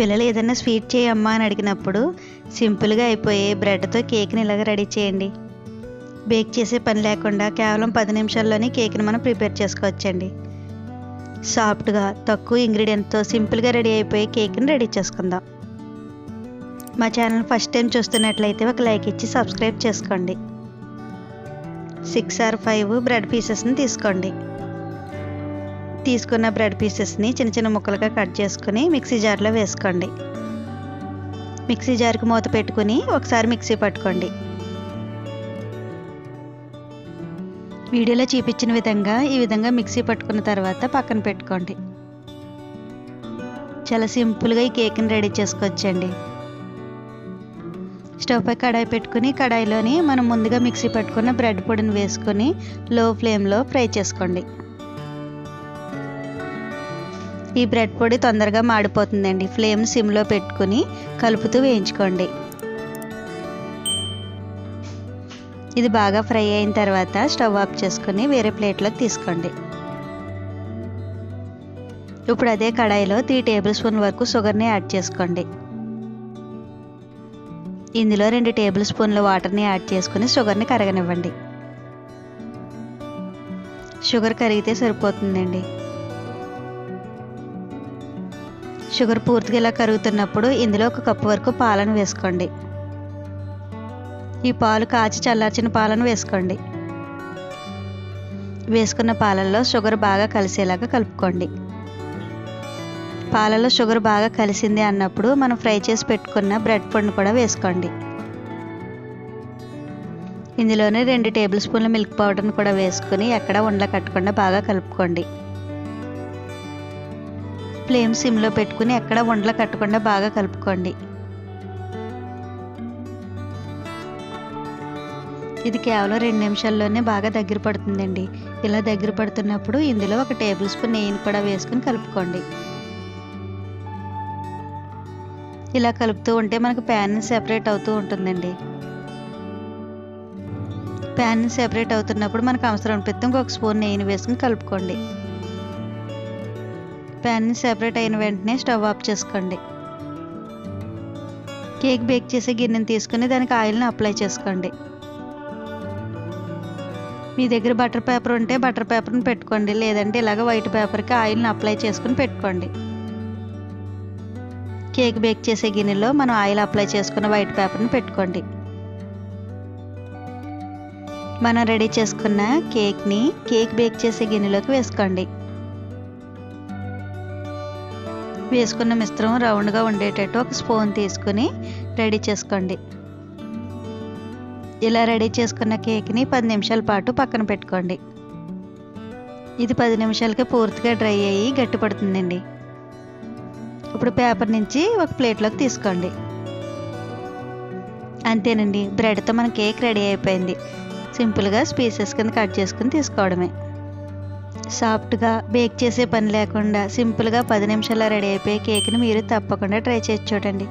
పిల్లలు ఏదైనా స్వీట్ చేయమ్మా అని అడిగినప్పుడు సింపుల్గా అయిపోయే బ్రెడ్తో కేక్ని ఇలాగ రెడీ చేయండి. బేక్ చేసే పని లేకుండా కేవలం పది నిమిషాల్లోనే కేక్ని మనం ప్రిపేర్ చేసుకోవచ్చండి. సాఫ్ట్గా తక్కువ ఇంగ్రీడియంట్తో సింపుల్గా రెడీ అయిపోయే కేక్ని రెడీ చేసుకుందాం. మా ఛానల్ ఫస్ట్ టైం చూస్తున్నట్లయితే ఒక లైక్ ఇచ్చి సబ్స్క్రైబ్ చేసుకోండి. సిక్స్ ఆర్ ఫైవ్ బ్రెడ్ పీసెస్ని తీసుకోండి. తీసుకున్న బ్రెడ్ పీసెస్ని చిన్న చిన్న ముక్కలుగా కట్ చేసుకుని మిక్సీ జార్లో వేసుకోండి. మిక్సీ జార్కి మూత పెట్టుకుని ఒకసారి మిక్సీ పట్టుకోండి. వీడియోలో చూపించిన విధంగా ఈ విధంగా మిక్సీ పట్టుకున్న తర్వాత పక్కన పెట్టుకోండి. చాలా సింపుల్గా ఈ కేక్ని రెడీ చేసుకోవచ్చండి. స్టవ్ పై కడాయి పెట్టుకుని కడాయిలోని మనం ముందుగా మిక్సీ పట్టుకున్న బ్రెడ్ పొడిని వేసుకొని లో ఫ్లేమ్లో ఫ్రై చేసుకోండి. ఈ బ్రెడ్ పొడి తొందరగా మాడిపోతుందండి. ఫ్లేమ్ సిమ్లో పెట్టుకుని కలుపుతూ వేయించుకోండి. ఇది బాగా ఫ్రై అయిన తర్వాత స్టవ్ ఆఫ్ చేసుకుని వేరే ప్లేట్లోకి తీసుకోండి. ఇప్పుడు అదే కడాయిలో త్రీ టేబుల్ స్పూన్ వరకు షుగర్ని యాడ్ చేసుకోండి. ఇందులో రెండు టేబుల్ స్పూన్ల వాటర్ని యాడ్ చేసుకుని షుగర్ని కరగనివ్వండి. షుగర్ కరిగితే సరిపోతుందండి. షుగర్ పూర్తిగా ఇలా కరుగుతున్నప్పుడు ఇందులో ఒక కప్పు వరకు పాలను వేసుకోండి. ఈ పాలు కాచి చల్లార్చిన పాలను వేసుకోండి. వేసుకున్న పాలల్లో షుగర్ బాగా కలిసేలాగా కలుపుకోండి. పాలలో షుగర్ బాగా కలిసింది అన్నప్పుడు మనం ఫ్రై చేసి పెట్టుకున్న బ్రెడ్ పండు కూడా వేసుకోండి. ఇందులోనే రెండు టేబుల్ స్పూన్ల మిల్క్ పౌడర్ని కూడా వేసుకుని ఎక్కడ ఉండలు కట్టకుండా బాగా కలుపుకోండి. ఫ్లేమ్ సిమ్లో పెట్టుకుని ఎక్కడ ఉండలు కట్టకుండా బాగా కలుపుకోండి. ఇది కేవలం రెండు నిమిషాల్లోనే బాగా దగ్గర పడుతుందండి. ఇలా దగ్గర పడుతున్నప్పుడు ఇందులో ఒక టేబుల్ స్పూన్ నెయ్యిని కూడా వేసుకుని కలుపుకోండి. ఇలా కలుపుతూ ఉంటే మనకు ప్యాన్ సెపరేట్ అవుతూ ఉంటుందండి. ప్యాన్ సెపరేట్ అవుతున్నప్పుడు మనకు అవసరం అనిపిస్తే ఇంకొక స్పూన్ నెయ్యిని వేసుకుని కలుపుకోండి. ప్యాన్ సెపరేట్ అయిన వెంటనే స్టవ్ ఆఫ్ చేసుకోండి. కేక్ బేక్ చేసే గిన్నెని తీసుకుని దానికి ఆయిల్ని అప్లై చేసుకోండి. మీ దగ్గర బటర్ పేపర్ ఉంటే బటర్ పేపర్ని పెట్టుకోండి లేదంటే ఇలాగ వైట్ పేపర్కి ఆయిల్ని అప్లై చేసుకుని పెట్టుకోండి. కేక్ బేక్ చేసే గిన్నెలో మనం ఆయిల్ అప్లై చేసుకున్న వైట్ పేపర్ని పెట్టుకోండి. మనం రెడీ చేసుకున్న కేక్ని కేక్ బేక్ చేసే గిన్నెలోకి వేసుకోండి. వేసుకున్న మిశ్రమం రౌండ్గా ఉండేటట్టు ఒక స్పూన్ తీసుకుని రెడీ చేసుకోండి. ఇలా రెడీ చేసుకున్న కేక్ని పది నిమిషాల పాటు పక్కన పెట్టుకోండి. ఇది పది నిమిషాలకే పూర్తిగా డ్రై అయ్యి గట్టిపడుతుందండి. ఇప్పుడు పేపర్ నుంచి ఒక ప్లేట్లోకి తీసుకోండి. అంతేనండి బ్రెడ్తో మన కేక్ రెడీ అయిపోయింది. సింపుల్గా పీసెస్ కింద కట్ చేసుకుని తీసుకోవడమే. సాఫ్ట్గా బేక్ చేసే పని లేకుండా సింపుల్గా పది నిమిషాల్లో రెడీ అయిపోయే కేక్ని మీరు తప్పకుండా ట్రై చేసి చూడండి.